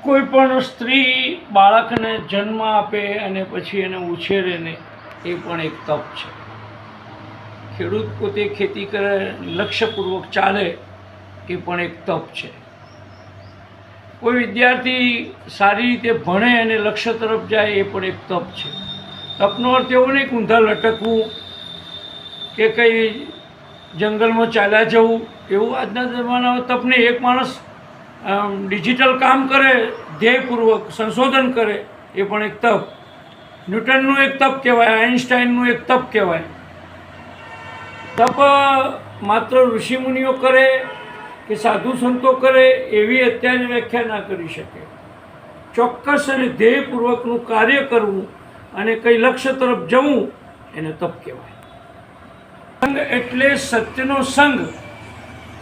કોઈ પણ સ્ત્રી બાળકને જન્મ આપે અને પછી એને ઉછેરે ને, એ પણ એક તપ છે. ખેડૂત પોતે ખેતી કરે, લક્ષ્યપૂર્વક ચાલે, એ પણ એક તપ છે. કોઈ વિદ્યાર્થી સારી રીતે ભણે અને લક્ષ્ય તરફ જાય, એ પણ એક તપ છે. તપનો અર્થ એવો નહીં ઊંધા લટકવું, કે કંઈ જંગલમાં ચાલ્યા જવું, એવું આજના જમાનામાં તપને એક માણસ ડિજિટલ કામ કરે, ધ્યેયપૂર્વક સંશોધન કરે, એ પણ એક તપ. ન્યૂટનનું એક તપ કહેવાય આઇન્સ્ટાઈનનું એક તપ કહેવાય. તપ માત્ર ઋષિમુનિઓ કરે કે સાધુ સંતો કરે, એવી અત્યારે વ્યાખ્યા ના કરી શકે. ચોક્કસ અને ધ્યેયપૂર્વકનું કાર્ય કરવું અને કંઈ લક્ષ્ય તરફ જવું, એને તપ કહેવાય. સંઘ એટલે સત્યનો સંગ.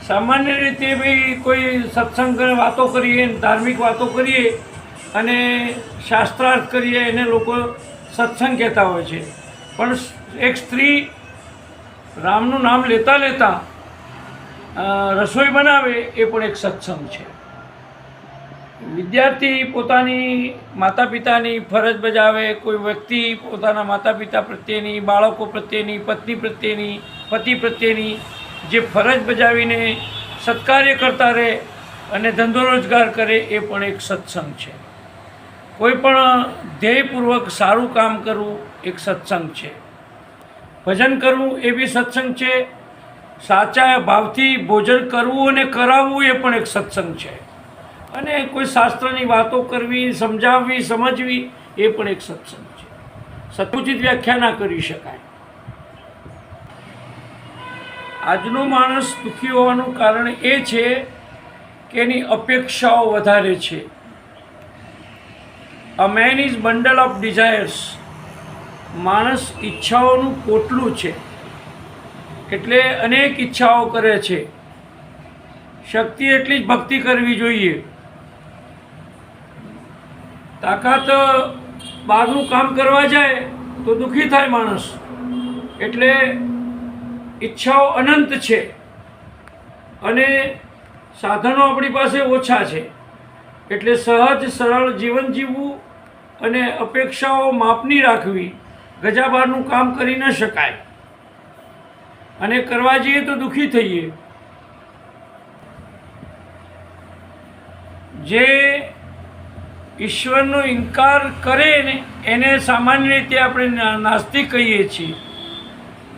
સામાન્ય રીતે ભાઈ કોઈ સત્સંગ વાતો કરીએ, ધાર્મિક વાતો કરીએ અને શાસ્ત્રાર્થ કરીએ એને લોકો સત્સંગ કહેતા હોય છે. પણ એક સ્ત્રી રામનું નામ લેતા લેતા રસોઈ બનાવે એ પણ એક સત્સંગ છે. વિદ્યાર્થી પોતાની માતા પિતાની ફરજ બજાવે, કોઈ વ્યક્તિ પોતાના માતા પિતા પ્રત્યેની, બાળકો પ્રત્યેની, પત્ની પ્રત્યેની, પતિ પ્રત્યેની જે ફરજ બજાવીને સત્કાર્ય કરતા રહે અને ધંધો રોજગાર કરે એ પણ એક સત્સંગ છે. કોઈ પણ ધ્યેયપૂર્વક સારું કામ કરવું એક સત્સંગ છે. ભજન કરવું એ બી સત્સંગ છે. સાચા ભાવથી ભોજન કરવું અને કરાવવું એ પણ એક સત્સંગ છે. અને કોઈ શાસ્ત્રની વાતો કરવી, સમજાવવી, સમજવી એ પણ એક સત્સંગ છે. સતુચિત વ્યાખ્યા ના કરી શકાય. આજનો માણસ દુઃખી હોવાનું કારણ એ છે કે એની અપેક્ષાઓ વધારે છે. A man is bundle of desires માણસ ઈચ્છાઓનું પોટલું છે. એટલે અનેક ઈચ્છાઓ કરે છે. શક્તિ એટલી જ ભક્તિ કરવી જોઈએ. તાકાત બહારનું કામ કરવા જાય તો દુઃખી થાય માણસ. એટલે ઈચ્છાઓ અનંત છે અને સાધનો આપણી પાસે ઓછા છે. એટલે સહજ સરળ જીવન જીવવું અને અપેક્ષાઓ માપની રાખવી ગજાબારનું કામ કરી ન શકાય. અને કરવા જઈએ તો દુઃખી થઈએ. જે ઈશ્વરનો ઇનકાર કરે ને એને સામાન્ય રીતે આપણે નાસ્તિક કહીએ છીએ.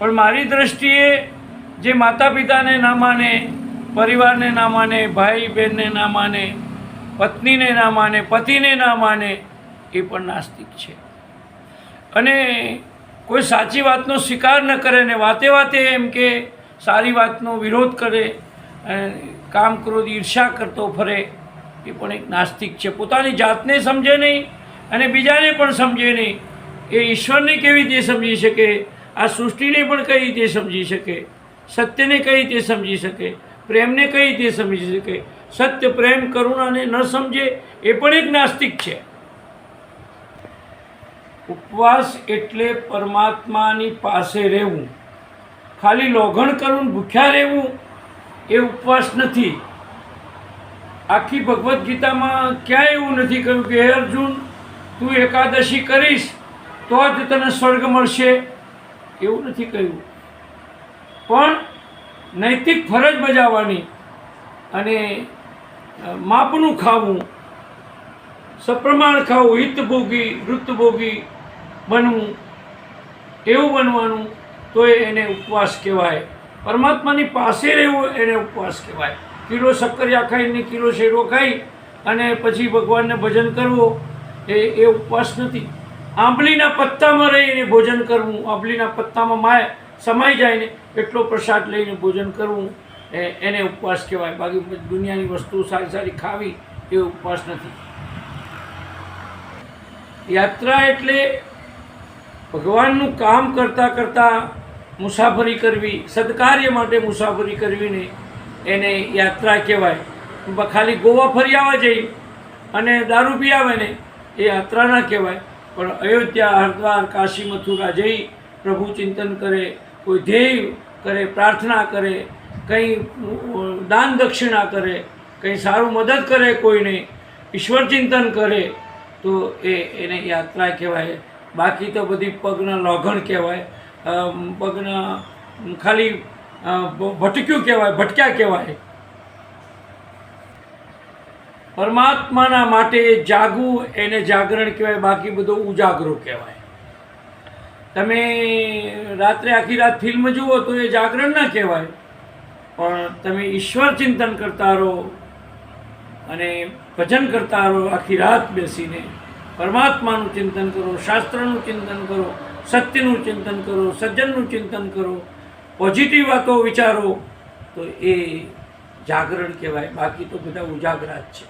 પણ મારી દ્રષ્ટિએ જે માતા પિતાને ના માને, પરિવારને ના માને ભાઈ બહેનને ના માને, પત્નીને ના માને, પતિને ના માને, એ પણ નાસ્તિક છે. અને કોઈ સાચી વાતનો સ્વીકાર ન કરે ને વાતે વાતે એમ કે સારી વાતનો વિરોધ કરે કામ ક્રોધ ઈર્ષા કરતો ફરે, એ પણ એક નાસ્તિક છે. પોતાની જાતને સમજે નહીં અને બીજાને પણ સમજે નહીં. એ ઈશ્વરને કેવી રીતે સમજી શકે? આ સૃષ્ટિને પણ કઈ રીતે સમજી શકે? સત્યને કઈ રીતે સમજી શકે? પ્રેમને કઈ રીતે સમજી શકે? સત્ય, પ્રેમ, કરુણાને ન સમજે એ પણ એક નાસ્તિક છે. ઉપવાસ એટલે પરમાત્માની પાસે રહેવું. ખાલી લોઘણ કરવું ભૂખ્યા રહેવું એ ઉપવાસ નથી. આખી ભગવદ્ ગીતામાં ક્યાંય એવું નથી કહ્યું કે, હે અર્જુન, તું એકાદશી કરીશ તો જ તને સ્વર્ગ મળશે. એવું નથી કહ્યું પણ નૈતિક ફરજ બજાવવાની અને માપનું ખાવું, સપ્રમાણ ખાવું, હિતભોગી, વૃત્તભોગી બનવું, એવું બનવાનું, તો એને ઉપવાસ કહેવાય. પરમાત્માની પાસે રહેવું એને ઉપવાસ કહેવાય. કિલો શક્કરિયા ખાઈને કિલો શેરો ખાઈ અને પછી ભગવાનને ભજન કરવો, એ એ ઉપવાસ નથી. આંબલીના પત્તામાં રહીને ભોજન કરવું, આંબલીના પત્તામાં માય સમાઈ જાય ને એટલો પ્રસાદ લઈને ભોજન કરવું એને ઉપવાસ કહેવાય. બાકી દુનિયાની વસ્તુ સારી સારી ખાવી, એ ઉપવાસ નથી. યાત્રા એટલે ભગવાનનું કામ કરતાં કરતાં મુસાફરી કરવી, સદકાર્ય માટે મુસાફરી કરવીને એને યાત્રા કહેવાય. ખાલી ગોવા ફરી આવવા જઈ અને દારૂ પી આવે ને, એ યાત્રા ના કહેવાય. પણ અયોધ્યા, હરદ્વાર, કાશી, મથુરા જઈ પ્રભુ ચિંતન કરે, કોઈ ધ્યેય કરે, પ્રાર્થના કરે, કંઈ દાન દક્ષિણા કરે, કંઈ સારું મદદ કરે કોઈને, ઈશ્વર ચિંતન કરે, તો એ એને યાત્રા કહેવાય. બાકી તો બધી પગના લોઘણ કહેવાય. પગના ખાલી ભટક્યું કહેવાય, ભટક્યા કહેવાય. પરમાત્માના માટે જાગવું એને જાગરણ કહેવાય, બાકી બધું ઉજાગરો કહેવાય. તમે રાત્રે આખી રાત ફિલ્મ જુઓ તો એ જાગરણ ના કહેવાય, પણ તમે ઈશ્વર ચિંતન કરતા રહો અને ભજન કરતા રહો, આખી રાત બેસીને પરમાત્માનું ચિંતન કરો, શાસ્ત્રનું ચિંતન કરો, સત્યનું ચિંતન કરો, સજ્જનનું ચિંતન કરો પોઝિટિવ વાતો વિચારો, તો એ જાગરણ કહેવાય, બાકી તો બધા ઉજાગરા જ છે.